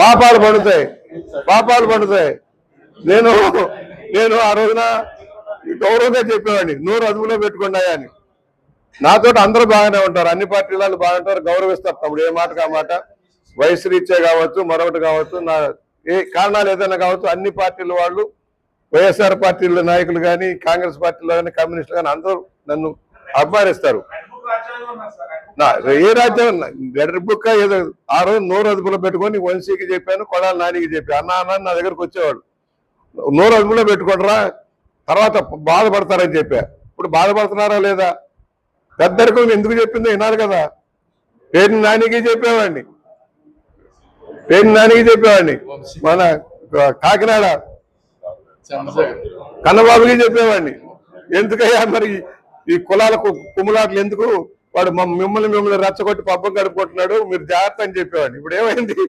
పాపాలు పడుతాయి. పాపాలు పడుతాయి. నేను నేను ఆ రోజున గౌరవంగా చెప్పేవాడిని నూరు అదుపులో పెట్టుకున్నాయా అని. నాతో అందరూ బాగానే ఉంటారు. అన్ని పార్టీల వాళ్ళు బాగుంటారు గౌరవిస్తారు తమ్ముడు. ఏ మాట కా మాట? వయసు రీత్యా కావచ్చు మరొకటి కావచ్చు నా ఏ కారణాలు ఏదైనా కావచ్చు అన్ని పార్టీల వాళ్ళు వైఎస్ఆర్ పార్టీల నాయకులు కానీ కాంగ్రెస్ పార్టీలో కానీ కమ్యూనిస్టులు కానీ అందరూ నన్ను అభిమానిస్తారు. ఏ రాజ్యం లెటర్ బుక్ ఏదో ఆ రోజు నోరు అదుపులో పెట్టుకొని వంశీకి చెప్పాను కొడాల నానికి చెప్పాను. అన్న అన్న నా దగ్గరకు వచ్చేవాడు. నోరు అదుపులో పెట్టుకోడరా తర్వాత బాధపడతారని చెప్పా. ఇప్పుడు బాధపడుతున్నారా లేదా? పెద్దరికం ఎందుకు చెప్పిందో వినాలి కదా. పేరు నానికి చెప్పేవాడిని. పేరు నానికి చెప్పేవాడిని. మన కాకినాడ. కన్నబాబుకి చెప్పేవాడిని. ఎందుకయ్యా మరి ఈ కులాల కు- కుమ్ములాటలు ఎందుకు? వాడు మమ్- మిమ్మల్ని మిమ్మల్ని రెచ్చగొట్టి పబ్బం గడుపుకుంటున్నాడు మీరు జాగ్రత్త అని చెప్పేవాడిని. ఇప్పుడు ఏమైంది?